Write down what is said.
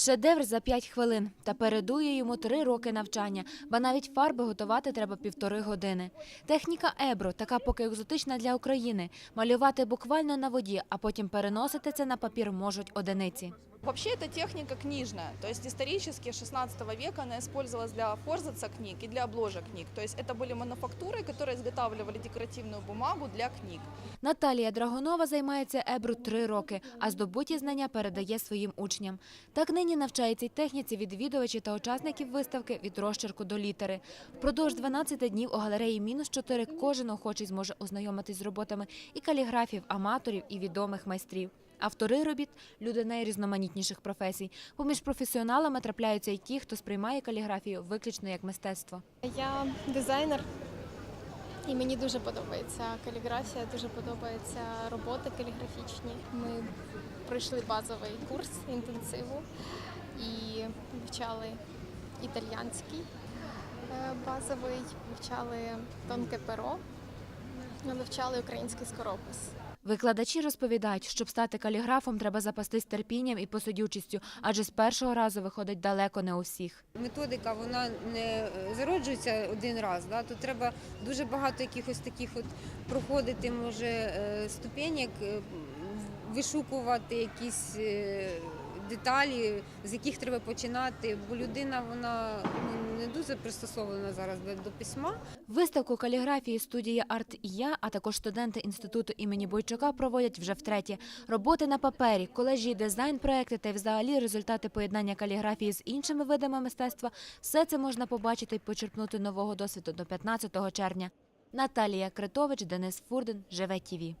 Шедевр за 5 хвилин та передує йому 3 роки навчання, бо навіть фарби готувати треба півтори години. Техніка ебро така поки екзотична для України. Малювати буквально на воді, а потім переносити це на папір можуть одиниці. Вообще это техника книжная, то есть исторически 16 века она использовалась для форзаца книг и для обложек книг. То есть это были мануфактуры, которые изготавливали декоративную бумагу для книг. Наталія Драгонова займається ебру три роки, а здобуті знання передає своїм учням. Так нині навчається й техніці відвідувачів та учасників виставки від розчерку до літери. Впродовж 12 днів у галереї мінус 4 кожен охочий зможе ознайомитись з роботами і каліграфів, аматорів, і відомих майстрів. Автори робіт люди найрізноманітніших професій. Поміж професіоналами трапляються й ті, хто сприймає каліграфію виключно як мистецтво. Я дизайнер, і мені дуже подобається каліграфія, дуже подобаються роботи каліграфічні. Ми пройшли базовий курс інтенсиву і вивчали італіянський е, базовий, вивчали тонке перо, вивчали український скоропис. Викладачі розповідають, щоб стати каліграфом, треба запастись терпінням і посидючістю, адже з першого разу виходить далеко не у всіх. Методика вона не зароджується один раз. Да? Тут треба дуже багато якихось таких от проходити, може, е, ступенек, е, вишукувати якісь е, деталі, з яких треба починати, бо людина вона ну, не дуже пристосована зараз до, письма. Виставку каліграфії студія Арт я, а також студенти інституту імені Бойчука проводять вже втретє. Роботи на папері, колежі, дизайн, проекти та взагалі результати поєднання каліграфії з іншими видами мистецтва. Все це можна побачити і почерпнути нового досвіду до 15 червня. Наталія Критович, Денис Фурден, Живе ТІВІ.